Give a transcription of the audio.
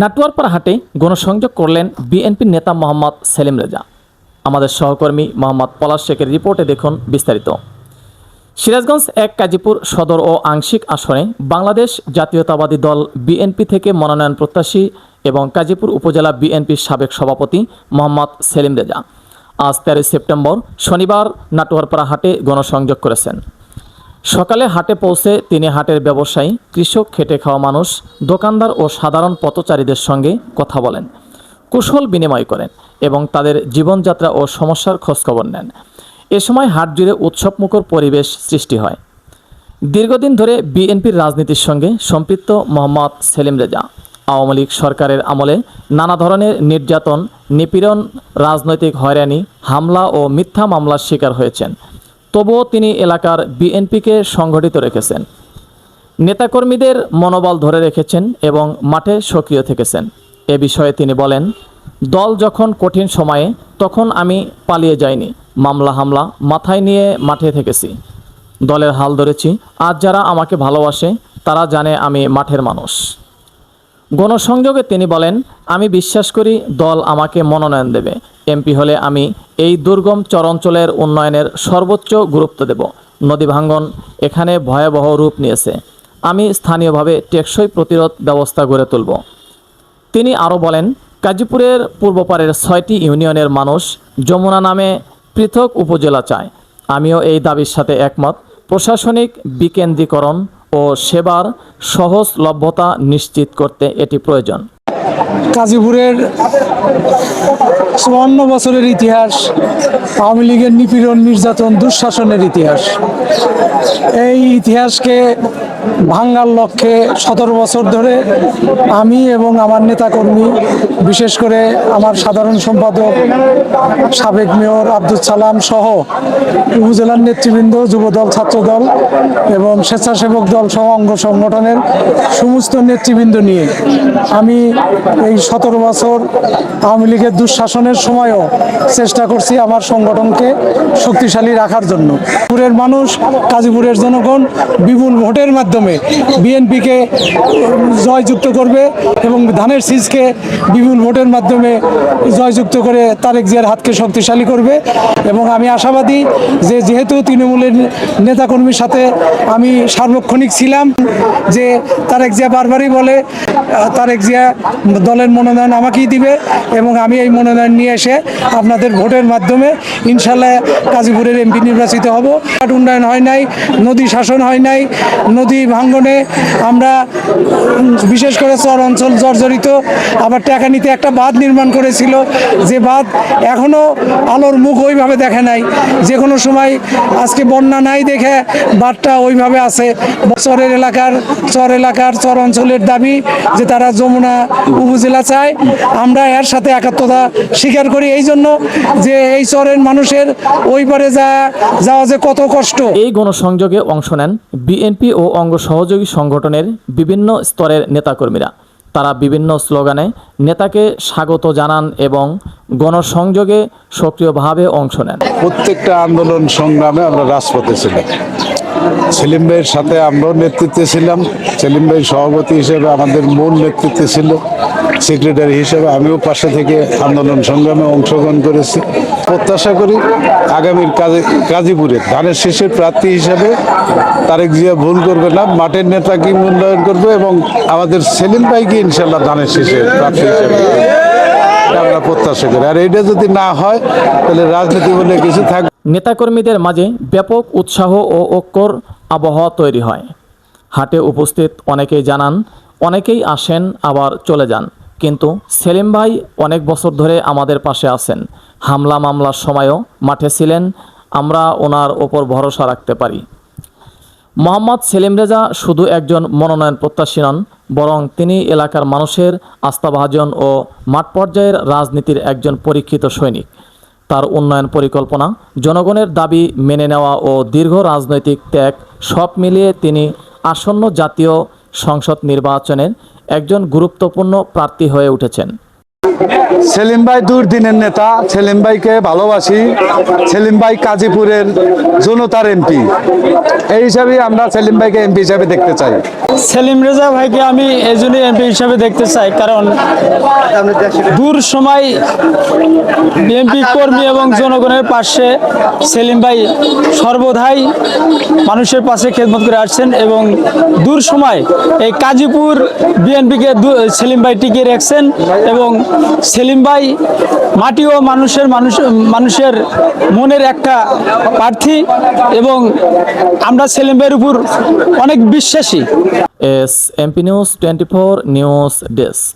নাটুয়ারপাড়া হাটে গণসংযোগ করলেন বিএনপি নেতা মোহাম্মদ সেলিম রেজা। আমাদের সহকর্মী মোহাম্মদ পলাশ শেখের রিপোর্টে দেখুন বিস্তারিত। সিরাজগঞ্জ এক কাজীপুর সদর ও আংশিক আসনে বাংলাদেশ জাতীয়তাবাদী দল বিএনপি থেকে মনোনয়ন প্রত্যাশী এবং কাজীপুর উপজেলা বিএনপির সাবেক সভাপতি মোহাম্মদ সেলিম রেজা। আজ তেরোই সেপ্টেম্বর শনিবার নাটুয়ারপাড়া হাটে গণসংযোগ করেছেন। সকালে হাটে পৌঁছে তিনি হাটের ব্যবসায়ী, কৃষক, খেটে খাওয়া মানুষ, দোকানদার ও সাধারণ পথচারীদের সঙ্গে কথা বলেন, কুশল বিনিময় করেন এবং তাদের জীবনযাত্রা ও সমস্যার খোঁজখবর নেন। এ সময় হাট জুড়ে উৎসবমুখর পরিবেশ সৃষ্টি হয়। দীর্ঘদিন ধরে বিএনপির রাজনীতির সঙ্গে সম্পৃক্ত মোহাম্মদ সেলিম রেজা, আওয়ামী লীগ সরকারের আমলে নানা ধরনের নির্যাতন, নিপীড়ন, রাজনৈতিক হয়রানি, হামলা ও মিথ্যা মামলার শিকার হয়েছেন। তবুও তিনি এলাকার বিএনপিকে সংগঠিত রেখেছেন। নেতাকর্মীদের মনোবল ধরে রেখেছেন এবং মাঠে সক্রিয় থেকেছেন। এ বিষয়ে তিনি বলেন, দল যখন কঠিন সময়ে, তখন আমি পালিয়ে যাইনি। মামলা হামলা মাথায় নিয়ে মাঠে থেকেছি। দলের হাল ধরেছি। আজ যারা আমাকে ভালোবাসে, তারা জানে আমি মাঠের মানুষ। গণসংযোগে তিনি বলেন, আমি বিশ্বাস করি দল আমাকে মনোনয়ন দেবে। এমপি হলে আমি এই দুর্গম চরাঞ্চলের উন্নয়নের সর্বোচ্চ গুরুত্ব দেব। নদী ভাঙ্গন এখানে ভয়াবহ রূপ নিয়েছে। আমি স্থানীয়ভাবে টেকসই প্রতিরোধ ব্যবস্থা গড়ে তুলব। তিনি আরও বলেন, কাজীপুরের পূর্বপাড়ের ছয়টি ইউনিয়নের মানুষ যমুনা নামে পৃথক উপজেলা চায়। আমিও এই দাবির সাথে একমত। প্রশাসনিক বিকেন্দ্রীকরণ ও সেবার সহজলভ্যতা নিশ্চিত করতে এটি প্রয়োজন। গাজীপুরের চুয়ান্ন বছরের ইতিহাস, আওয়ামী লীগের নিপীড়ন, নির্যাতন, দুঃশাসনের ইতিহাস। এই ইতিহাসকে ভাঙ্গার লক্ষ্যে সতেরো বছর ধরে আমি এবং আমার নেতাকর্মী, বিশেষ করে আমার সাধারণ সম্পাদক, সাবেক মেয়র আব্দুল সালাম সহ উপজেলার নেতৃবৃন্দ, যুবদল, ছাত্রদল এবং স্বেচ্ছাসেবক দল সহ অঙ্গ সংগঠনের সমস্ত নেতৃবৃন্দ নিয়ে আমি এই সতেরো বছর আওয়ামী লীগের দুঃশাসনের সময়ও চেষ্টা করছি আমার সংগঠনকে শক্তিশালী রাখার জন্য। পুরের মানুষ কাজীপুরের জনগণ বিপুল ভোটের মাধ্যমে বিএনপিকে জয়যুক্ত করবে এবং ধানের সিজকে বিপুল ভোটের মাধ্যমে জয়যুক্ত করে তারেক জিয়ার হাতকে শক্তিশালী করবে। এবং আমি আশাবাদী যে যেহেতু তৃণমূলের নেতাকর্মীর সাথে আমি সার্বক্ষণিক ছিলাম, যে তারেক জিয়া বারবারই বলে তারেক জিয়া দলের মনোনয়ন আমাকেই দিবে এবং আমি এই মনোনয়ন নিয়ে এসে আপনাদের ভোটের মাধ্যমে ইনশাল্লাহ গাজীপুরের এমপি নির্বাচিত হব। উন্নয়ন হয় নাই, নদী শাসন হয় নাই, নদী ভাঙ্গনে আমরা, বিশেষ করে চর অঞ্চল জর্জরিত, আবার টাকানিতে একটা বাঁধ নির্মাণ করেছিল। যে বাঁধ এখনও আলোর মুখ ওইভাবে দেখে নাই। যে কোনো সময় আজকে বন্যা নাই দেখে বাঁধটা ওইভাবে আছে। চরের এলাকার, চর এলাকার, চর অঞ্চলের দাবি যে তারা যমুনা উপজেলা চায়। আমরা এর সাথে একাত্মতা স্বীকার করি। এই জন্য যে এই চরের মানুষের ওই পারে যা, যাওয়া যে কত কষ্ট। এই গণসংযোগে অংশ নেন বিএনপি ও অঙ্গ সহযোগী সংগঠনের বিভিন্ন স্তরের নেতাকর্মীরা। তারা বিভিন্ন স্লোগানে নেতাকে স্বাগত জানান এবং গণসংযোগে সক্রিয়ভাবে অংশ নেন। প্রত্যেকটা আন্দোলন সংগ্রামে আমরা রাজপথে ছিলাম। সেলিম ভাইয়ের সাথে আমরাও নেতৃত্বে ছিলাম। সেলিম ভাই সভাপতি হিসেবে আমাদের মূল নেতৃত্বে ছিল। সেক্রেটারি হিসেবে আমিও পাশে থেকে আন্দোলন সংগ্রামে অংশগ্রহণ করেছি। প্রত্যাশা করি আগামীর কাজে গাজীপুরে ধানের শীষের প্রার্থী হিসেবে তারেক জিয়া ভুল করবে না, মাঠের নেতাকে মূল্যায়ন করবে এবং আমাদের সেলিম ভাইকে ইনশাল্লাহ ধানের শীষের প্রার্থী হিসেবে আমরা প্রত্যাশা করি। আর এটা যদি না হয়, তাহলে রাজনীতি বলে কিছু থাকবে নেতাকর্মীদের মাঝে ব্যাপক উৎসাহ ও ঐক্যর আবহাওয়া তৈরি হয়। হাটে উপস্থিত অনেকেই জানান, অনেকেই আসেন, আবার চলে যান। কিন্তু সেলিম ভাই অনেক বছর ধরে আমাদের পাশে আছেন। হামলা মামলার সময়ও মাঠে ছিলেন, আমরা ওনার ওপর ভরসা রাখতে পারি। মোহাম্মদ সেলিম রেজা শুধু একজন মনোনয়ন প্রত্যাশী নন, বরং তিনি এলাকার মানুষের আস্থাভাজন ও মাঠ পর্যায়ের রাজনীতির একজন পরীক্ষিত সৈনিক। তার উন্নয়ন পরিকল্পনা, জনগণের দাবি মেনে নেওয়া ও দীর্ঘ রাজনৈতিক ত্যাগ সব মিলিয়ে তিনি আসন্ন জাতীয় সংসদ নির্বাচনের একজন গুরুত্বপূর্ণ প্রার্থী হয়ে উঠেছেন। সেলিম ভাই দুর্দিনের নেতা, সেলিম ভাইকে ভালোবাসি। সেলিম ভাই কাজীপুরের জনতার এমপি। এই হিসাবে আমরা সেলিম ভাইকে এমপি হিসাবে দেখতে চাই। সেলিম রেজা ভাইকে আমি এই জন্যই এমপি হিসাবে দেখতে চাই, কারণ দূর সময় বিএনপি কর্মী এবং জনগণের পাশে সেলিম ভাই সর্বদাই মানুষের পাশে খেদমত করে আসছেন এবং দূর সময় এই কাজীপুর বিএনপিকে সেলিম ভাই টিকিয়ে রাখছেন এবং সেলিম ভাই, মাটি ও মানুষের মানুষ, মানুষের মনের একটা প্রার্থী এবং আমরা সেলিম ভাইয়ের উপর অনেক বিশ্বাসী। S, MP news twenty four, news desk.